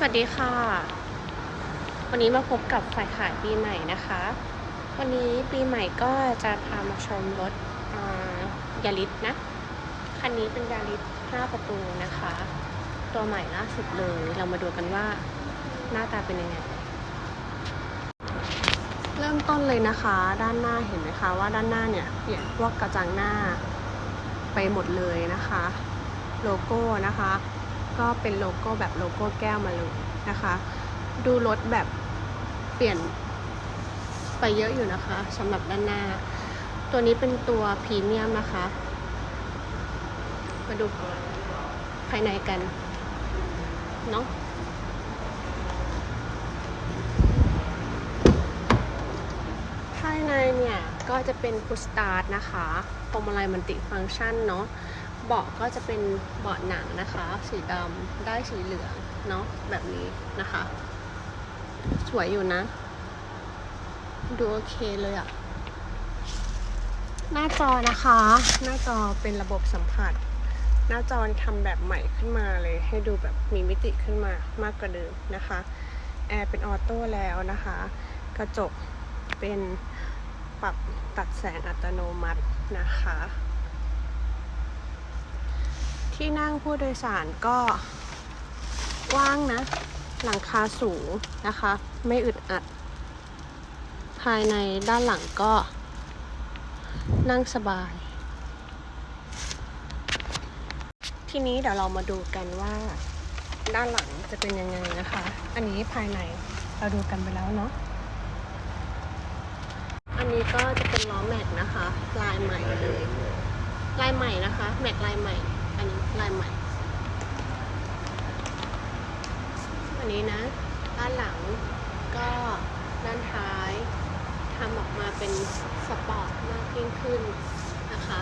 สวัสดีค่ะ วันนี้มาพบกับฝ่ายขายปีใหม่นะคะ วันนี้ปีใหม่ก็จะพามาชมรถยาริสนะ คันนี้เป็นยาริส5ประตูนะคะ ตัวใหม่ล่าสุดเลย เรามาดูกันว่าหน้าตาเป็นยังไง เริ่มต้นเลยนะคะ ด้านหน้าเห็นไหมคะว่าด้านหน้าเนี่ยเปลี่ยนพวกกระจังหน้าไปหมดเลยนะคะ โลโก้นะคะ ก็เป็นโลโก้แบบโลโก้แก้วมาเลยนะคะ ดูรถแบบเปลี่ยนไปเยอะอยู่นะคะสำหรับด้านหน้า ตัวนี้เป็นตัวพรีเมียมนะคะ มาดูภายในกันเนาะภายในเนี่ยก็จะเป็นพุชสตาร์ทนะคะพวงมาลัยมันติฟังก์ชันเนาะ เบาะก็จะเป็นเบาะหนังนะคะ สีดำได้สีเหลืองเนาะแบบนี้นะคะ สวยอยู่นะ ดูโอเคเลยอะหน้าจอนะคะ หน้าจอเป็นระบบสัมผัส หน้าจอทำแบบใหม่ขึ้นมาเลย ให้ดูแบบมีมิติขึ้นมามากกว่าเดิมนะคะแอร์เป็นออโต้แล้วนะคะ กระจกเป็นปรับตัดแสงอัตโนมัตินะคะ ที่นั่งผู้โดยสารก็กว้างนะ หลังคาสูงนะคะ ไม่อึดอัด ภายในด้านหลังก็ นั่งสบาย ทีนี้เดี๋ยวเรามาดูกันว่า ด้านหลังจะเป็นยังไงนะคะ อันนี้ภายในเราดูกันไปแล้วเนาะ อันนี้ก็จะเป็นล้อแม็กนะคะ ลายใหม่เลย ลายใหม่นะคะ แม็กลายใหม่ อันนี้ลายใหม่อันนี้นะ ด้านหลังก็ด้านท้ายทำออกมาเป็นสปอร์ตมากยิ่งขึ้นนะคะ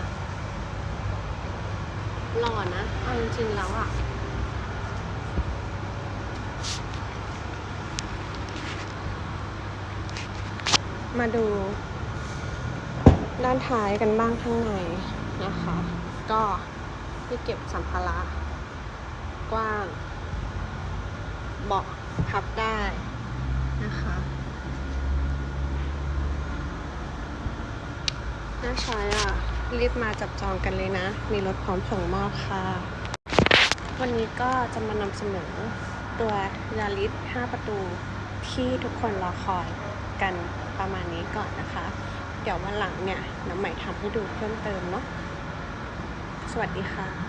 หล่อนะเอาจริงๆแล้วอะมาดู ด้านท้ายกันบ้างข้างในนะคะ ก็ ที่เก็บสัมภาระกว้างเบาะพับได้นะคะน่าใช้อะ รีบมาจับจองกันเลยนะ มีรถพร้อมส่งมอบค่ะ วันนี้ก็จะมานำเสนอตัวยาริส5 ประตูที่ทุกคนรอคอยกันประมาณนี้ก่อนนะคะ เดี๋ยววันหลังเนี่ยน้ำใหม่ทำให้ดูเพิ่มเติมเนาะ วัสดีค่ะ